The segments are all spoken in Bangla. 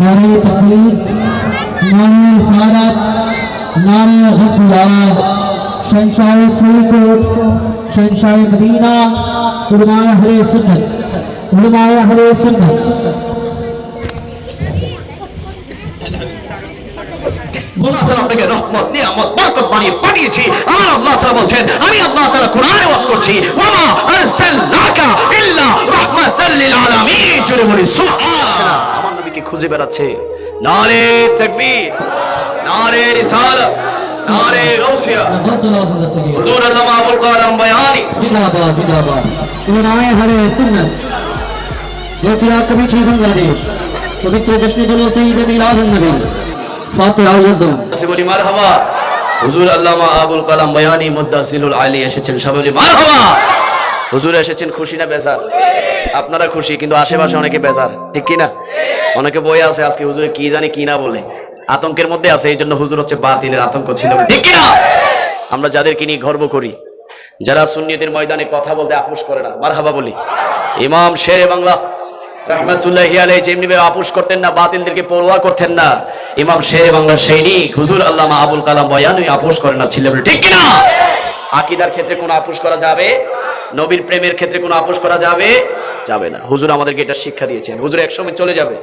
নামে তারিখ নামে সারাত নামে হসলা শনশাহ শ্রীকোট শনশাহ মদিনা, উলমায় হলে সুন্নত, উলমায় হলে সুন্নত। আপনাকে আল্লাহ বলছেন, আমি আল্লাহ কোরআনে বাস করছি। ওমা আরসাল খুঁজে বেড়াচ্ছে। নারে তাকবীর নারে রিসালা নারে গাউসিয়া। হুজুর আবুল কালাম বয়ানি। জিন্দাবাদ জিন্দাবাদ। ইমামে হারে সুন্নাত। জসিয়া কমিটি বাংলাদেশ। পবিত্র জশ্নে জল সঈদ মিলাদ নবী। ফাতিহা ওয়াজম বলি মারহাবা। হুজুর আল্লামা আবুল কালাম বয়ানি মুদাসিলুল আলী এসেছেন। সবাই বলি মারহাবা। হুজুর এসেছেন খুশি না বেজার? আপনারা খুশি, কিন্তু আশেপাশে অনেকে বেজার। ঠিক কি না অনেকে বই আছে আজকে, হুজুরে কি জানি কি না বলে। আতঙ্কের মধ্যে আছে এই জন্য হুজুর হচ্ছে বাতিলের আতঙ্ক ছিল। ঠিক কি না আমরা যাদেরকে নিয়ে গর্ব করি, যারা সুন্নিয়তের ময়দানে কথা বলতে আপোষ করে না, মারহাবা বলি। ইমাম শেরে বাংলা রহমতুল্লাহ আলাই যেমনি আপোষ করতেন না, বাতিলদেরকে পড়ুয়া করতেন না, ইমাম শেরে বাংলা সৈনিক, হুজুর আল্লামা আবুল কালাম বয়ানুই আপোষ করে না ছিল ঠিক কিনা? আকিদার ক্ষেত্রে কোনো আপোষ করা যাবে? নবীর প্রেমের ক্ষেত্রে কোনো আপোষ করা যাবে? যাবে না। হুজুর আমাদেরকে এটা শিক্ষা দিয়েছেন। হুজুর এক সময় চলে যাবে।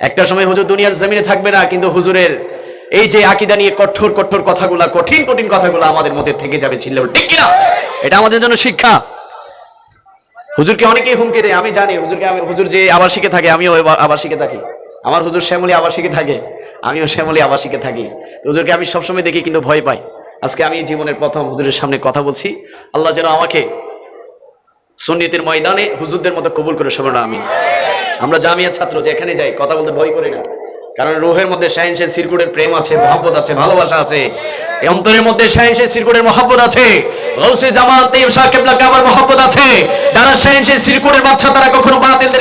একটা সময় হুজুর দুনিয়ার জমিনে থাকবে না, কিন্তু হুজুরের এই যে আকিদা নিয়ে কঠোর কঠোর কথাগুলা, কঠিন কঠিন কথাগুলো আমাদের মধ্যে থেকে যাবে ছিল। ঠিক কিনা? এটা আমাদের জন্য শিক্ষা। হুজুরকে অনেকেই হুমকি দেয়, আমি জানি, হুজুরকে আমি হুজুর যে আবাসিকে থাকে, আমিও আবাসিকে থাকি। আমার হুজুর শ্যামলী আবাসিকে থাকে, আমিও শ্যামলী আবাসিকে থাকি। হুজুরকে আমি সবসময় দেখি, কিন্তু ভয় পাই। আজকে আমি জীবনের প্রথম হুজুরের সামনে কথা বলছি। আল্লাহ যেন আমাকে সুন্নিয়তের ময়দানে হুজুরদের মতো কবুল করে সবার আমি আমরা জামিয়া ছাত্র যেখানে যাই, কথা বলতে ভয় করি না। কারণ রোহের মধ্যে সায়েন্সের সিরকুটের প্রেম আছে, মহব্বত আছে, ভালোবাসা আছে। অন্তরের মধ্যে সায়েন্সের সিরকুটের মহব্বত আছে। গৌসে জামাল তেম শাহ কেবলা কাবার মহব্বত আছে। যারা সায়েন্সের সিরকুটের বাচ্চা, তারা কখনো বাতিলদেরকে